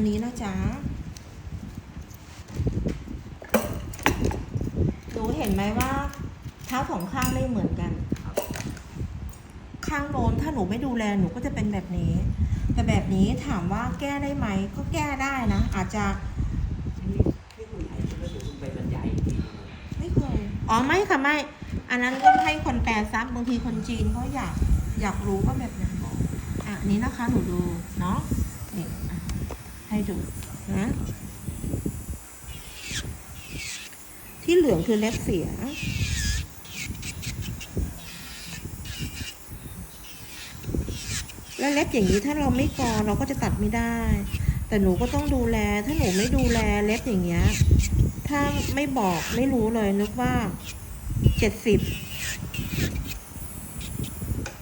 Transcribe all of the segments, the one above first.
นนี้นะจ๊ะหนูเห็นไหมว่า เท้าสองข้างไม่เหมือนกัน ข้างโน้นถ้าหนูไม่ดูแลหนูก็จะเป็นแบบนี้ แต่แบบนี้ถามว่าแก้ได้ไหม ก็แก้ได้นะ อาจจะไม่เคยอ๋อไม่ค่ะไม่ อันนั้นก็ให้คนแปลซับบางทีคนจีนเขาอยากอยากรู้ว่าแบบไหนอะอันนี้นะคะหนูดูเนาะ ให้ดูนะที่เหลืองคือเล็บเสีย แล้วเล็บอย่างนี้ถ้าเราไม่กอเราก็จะตัดไม่ได้ แต่หนูก็ต้องดูแล ถ้าหนูไม่ดูแลเล็บอย่างเงี้ย ถ้าไม่บอกไม่รู้เลยนึกว่าเจ็ดสิบ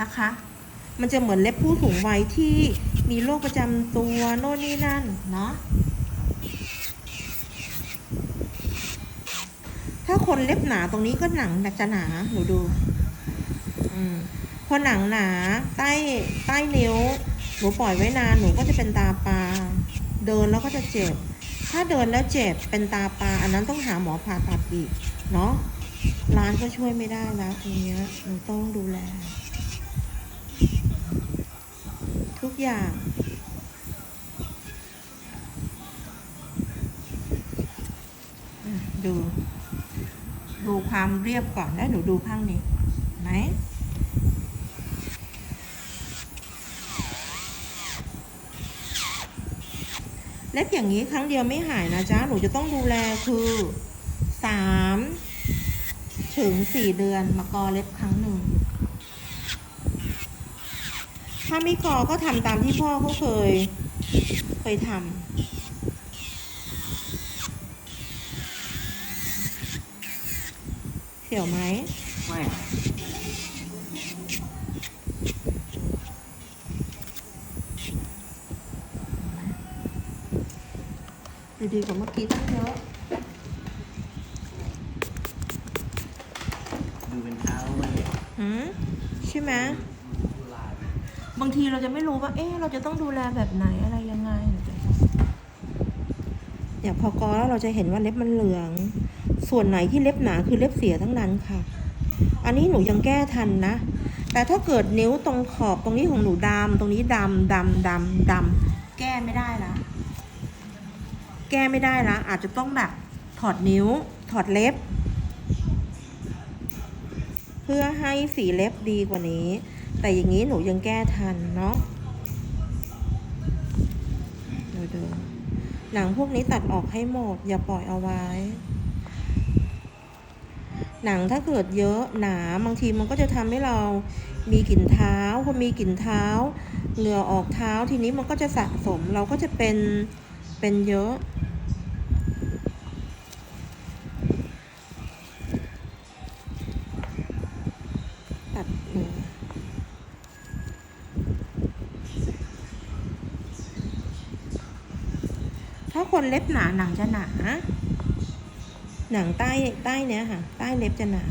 นะคะ มันจะเหมือนเล็บผู้สูงวัยที่ มีโรคประจำตัวโน่นนี่นั่นเนาะถ้าคนเล็บหนาตรงนี้ก็หนังจะหนาหนูดูอืมพอหนังหนาใต้ใต้นิ้วหนูปล่อยไว้นานหนูก็จะเป็นตาปลาเดินแล้วก็จะเจ็บ ถ้าเดินแล้วเจ็บเป็นตาปลาอันนั้นต้องหาหมอผ่าตัดอีกเนาะร้านก็ช่วยไม่ได้แล้วตรงเนี้ยหนูต้องดูแล ทุกอย่าง ดู ดูความเรียบก่อนแล้วหนูดูข้างนี้ไหมเล็บอย่างนี้ครั้งเดียวไม่หายนะจ๊ะ หนูจะต้องดูแลคือสามถึงสี่เดือนมากอเล็บครั้งหนึ่ง ถ้าไม่กอก็ทำตามที่พ่อเขาเคย เคยทำเสียวไหมไม่ดูดีกว่าเมื่อกี้ตั้งเยอะดูเป็นเท้ามันเนี่ยหืมใช่ไหมดูลาย บางทีเราจะไม่รู้ว่า เอ๊ะเราจะต้องดูแลแบบไหนอะไรยังไงเนี่ยพอกอแล้วเราจะเห็นว่าเล็บมันเหลือง ส่วนไหนที่เล็บหนาคือเล็บเสียทั้งนั้นค่ะ อันนี้หนูยังแก้ทันนะ แต่ถ้าเกิดนิ้วตรงขอบตรงนี้ของหนูดำตรงนี้ดำดำดำดำแก้ไม่ได้ละ แก้ไม่ได้ละ อาจจะต้องแบบถอดนิ้ว ถอดเล็บ เพื่อให้สีเล็บดีกว่านี้ แต่อย่างนี้หนูยังแก้ทันเนาะดูดูหนังพวกนี้ตัดออกให้หมด อย่าปล่อยเอาไว้ หนังถ้าเกิดเยอะหนาบางทีมันก็จะทำให้เรามีกลิ่นเท้าพอมีกลิ่นเท้า เหงื่อออกเท้าทีนี้มันก็จะสะสมเราก็จะเป็นเป็นเยอะ ตัดเหงื่อถ้า คนเล็บหนาหนังจะหนา หนังใต้ใต้เนี้ยค่ะ ใต้เล็บจะหนา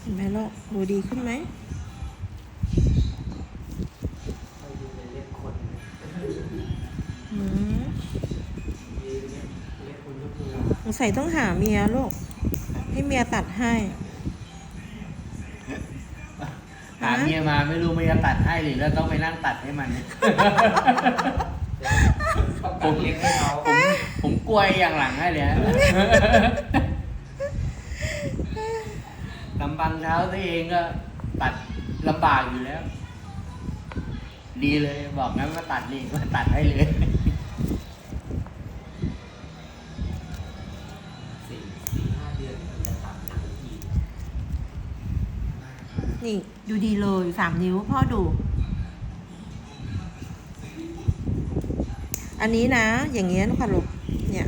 เห็นไหมลูกดูดีขึ้นไหมไปดูในเล็บคนเนี่ยอืมมีเล็บเล็บคุณก็คือสงสัยต้องหาเมียลูก ให้เมียตัดให้าเมียมาไม่รู้เมียตัดให้หรือแล้วต้องไปนั่งตัดให้มัน ผมเล็กให้เขาผมผมกลัวอย่างหลังให้เลยฮะลำบังเท้าตัวเองก็ตัดลำบากอยู่แล้ว ดีเลยบอกงั้นมาตัดนี่มาตัดให้เลยสี่สี่ห้าเดือนจะตัดหนังที นี่ดูดีเลยสามนิ้วพ่อดู อันนี้นะ อย่างเงี้ยค่ะลูกเนี่ย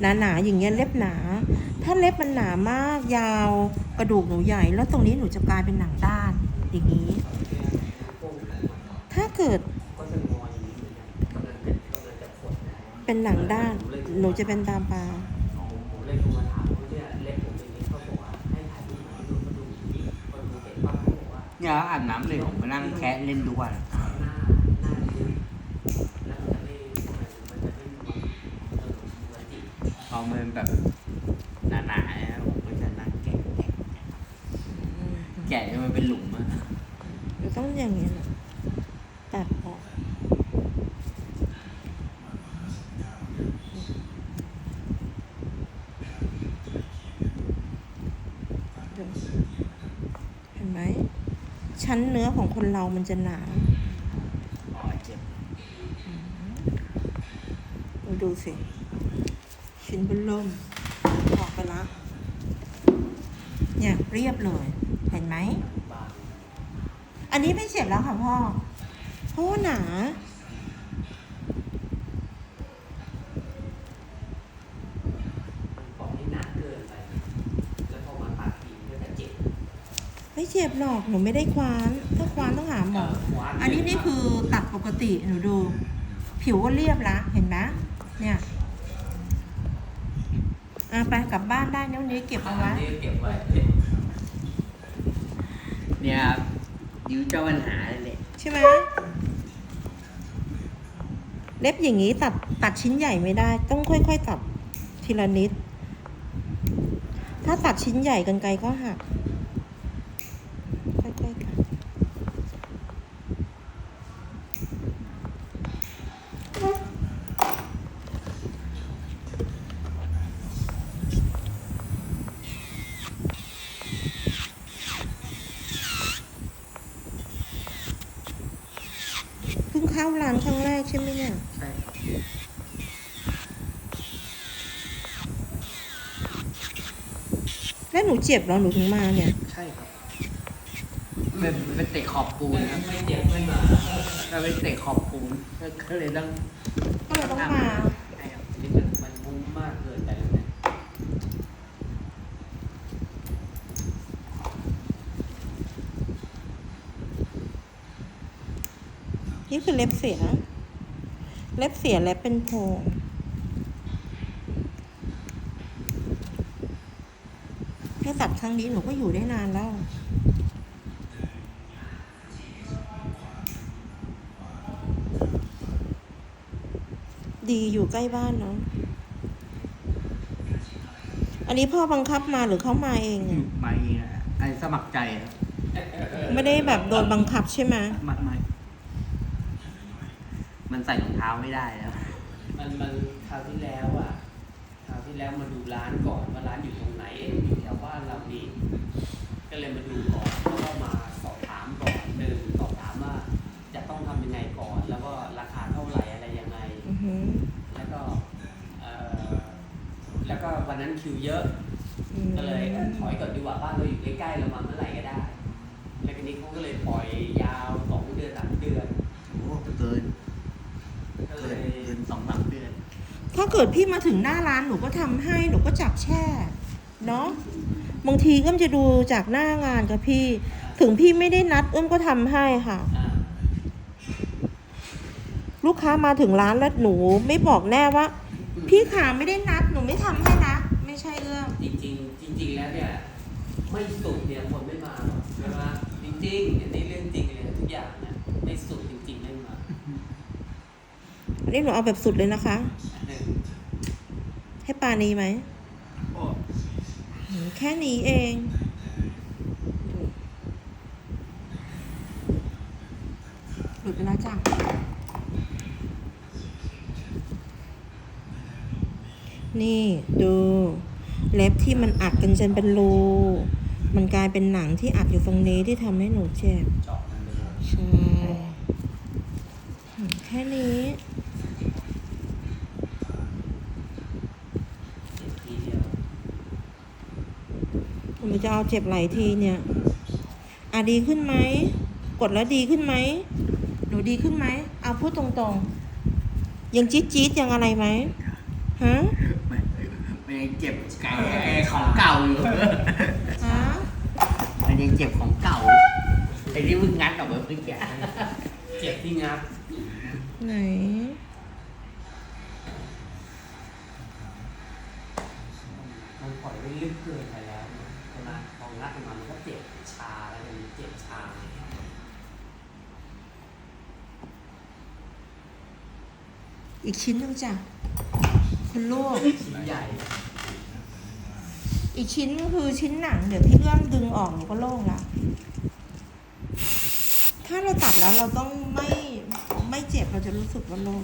หนาหนาอย่างเงี้ยเล็บหนา ถ้าเล็บมันหนามากยาวกระดูกหนูใหญ่ แล้วตรงนี้หนูจะกลายเป็นหนังด้าน อย่างนี้ ถ้าเกิด เป็นหนังด้าน หนูจะเป็นตามปลา เนี่ยอาบน้ำเลยผมมานั่งแคะเล่นทุกวันหน้าหน้าลื่นแล้วมันจะไม่มันจะไม่มันเออมันจิพอมันแบบหนาๆนะผมก็จะนั่งแกะแกะแกะแกะจนมันเป็นหลุมอะเดี๋ยวต้องอย่างนี้นะตัดออกดูเห็นไหม ชั้นเนื้อของคนเรามันจะหนาดูสิ ชิ้นเบนลมออกไปละเนี่ยเรียบเลย เห็นไหม อันนี้ไม่เจ็บแล้วค่ะพ่อ เพราะว่าหนา มันบอกให้หนาเกินไป แล้วพอมาตัดทีก็จะเจ็บ ไม่ เจ็บหรอกหนูไม่ได้คว้าน ถ้าคว้านต้องหาหมอเขวาอันนี้นี่คือตัดปกติหนูดู ผิวก็เรียบละเห็นไหมเนี่ยอะไปกลับบ้านได้นิ้วนี้เก็บเอาไว้นนี้เก็บไว้ เนี่ยดิวเจ้าปัญหาเลยเนี่ยใช่ไหมเล็บอย่างนี้ตัดตัดชิ้นใหญ่ไม่ได้ ต้องค่อย ๆ ตัดทีละนิด ถ้าตัดชิ้นใหญ่กันไกลก็หัก ค่อยๆตัดเพิ่งเข้าร้านครั้งแรกใช่ไหมเนี่ย ใช่แล้วหนูเจ็บเหรอหนูถึงมาเนี่ย ใช่ครับเป็นเป็นเตะขอบปูนครับไม่เจ็บไม่มาถ้าเป็นเตะขอบปูนก็เลยต้องก็เลยต้องมา ใช่ครับ นี่มันมันมุ้งมากเกินไปแล้วเนี่ย นี่คือเล็บเสีย เล็บเสียเล็บเป็นโพรงแค่ตัดครั้งนี้หนูก็อยู่ได้นานแล้วดีอยู่ใกล้บ้านเนาะ อันนี้พ่อบังคับมาหรือเขามาเองอะมาเองอะไอ้สมัครใจครับ ไม่ได้แบบโดนบังคับใช่ไหม มาไม่ มันใส่รองเท้าไม่ได้แล้ว มันมันคราวที่แล้วอะคราวที่แล้วมาดูร้านก่อนว่าร้านอยู่ตรงไหนเอ๊ะอยู่แถวบ้านเราดีก็เลยมาดูก่อนแล้วก็มาสอบถามก่อนหนึ่งสอบถามว่า จะต้องทำยังไงก่อน แล้วก็ราคาเท่าไหร่อะไรยังไง อือหือแล้วก็เอ่อแล้วก็วันนั้นคิวเยอะ ถ้าเกิดพี่มาถึงหน้าร้านหนูก็ทำให้หนูก็จับแช่เนาะบางทีก็จะดูจากหน้างานกับพี่ ถึงพี่ไม่ได้นัดเอื้อมก็ทำให้ค่ะอ่าลูกค้ามาถึงร้านแล้วหนูไม่บอกแน่ว่า พี่ขาไม่ได้นัดหนูไม่ทำให้นะ ไม่ใช่เอื้อมจริงๆจริงๆแล้วเนี่ยไม่สุดเนี่ยคนไม่มาหรอกใช่ไหมจริงๆอันนี้เรื่องจริงเลยทุกอย่างนะไม่สุดจริงๆไม่มาอันนี้หนูเอาแบบสุดเลยนะคะ ให้ปานีไหมแค่นี้เอง หลุดไปแล้วจ้ะนี่ดูเล็บที่มันอัดกันจนเป็นรูมันกลายเป็นหนังที่อัดอยู่ตรงนี้ที่ทำให้หนูเจ็บใช่แค่นี้ เจ็บทีเดียว หนูจะเอาเจ็บหลายทีเนี่ยอะดีขึ้นไหม กดแล้วดีขึ้นไหม หนูดีขึ้นไหม เอาพูดตรงๆ ยังจี๊ดจี๊ดๆยังอะไรไหมฮะไม่ไม่ยังเจ็บไก่ไก่ของเก่าอยู่ฮะมันยังเจ็บของเก่าไอ้ที่มึงงัดออกมาเมื่อกี้เจ็บที่งับไหนมันปล่อยไว้ลึกเกินไป แล้วใช่ไหมเพราะงัดออกมามันก็เจ็บชาแล้วมันเจ็บชาอีกชิ้นหนึงจ้ะคุณลูกชิ้นใหญ่ อีกชิ้นก็คือชิ้นหนัง เดี๋ยวพี่เอื้อมดึงออกหนูก็โล่งละถ้าเราตัดแล้วเราต้องไม่ไม่เจ็บเราจะรู้สึกว่าโล่ง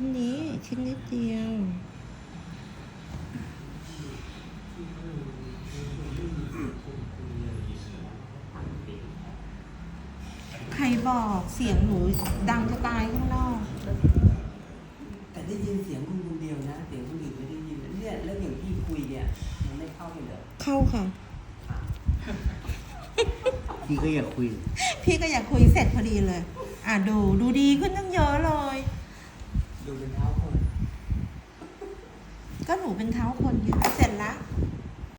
ชิ้นนี้ ชิ้นนิดเดียวใครบอกเสียงหนูดังจะตายข้างนอก แต่ได้ยินเสียงคุณคนเดียวนะ เสียงคนอื่นไม่ได้ยินนะเนี่ยแล้วอย่างที่คุยเนี่ย มันไม่เข้าไปเลยเข้าค่ะอะพี่ก็อยากคุย พี่ก็อยากคุยเสร็จพอดีเลย อะดูดูดีขึ้นตั้งเยอะเลย ดูเป็นเท้าคน ก็ หนูเป็นเท้าคนไงเสร็จ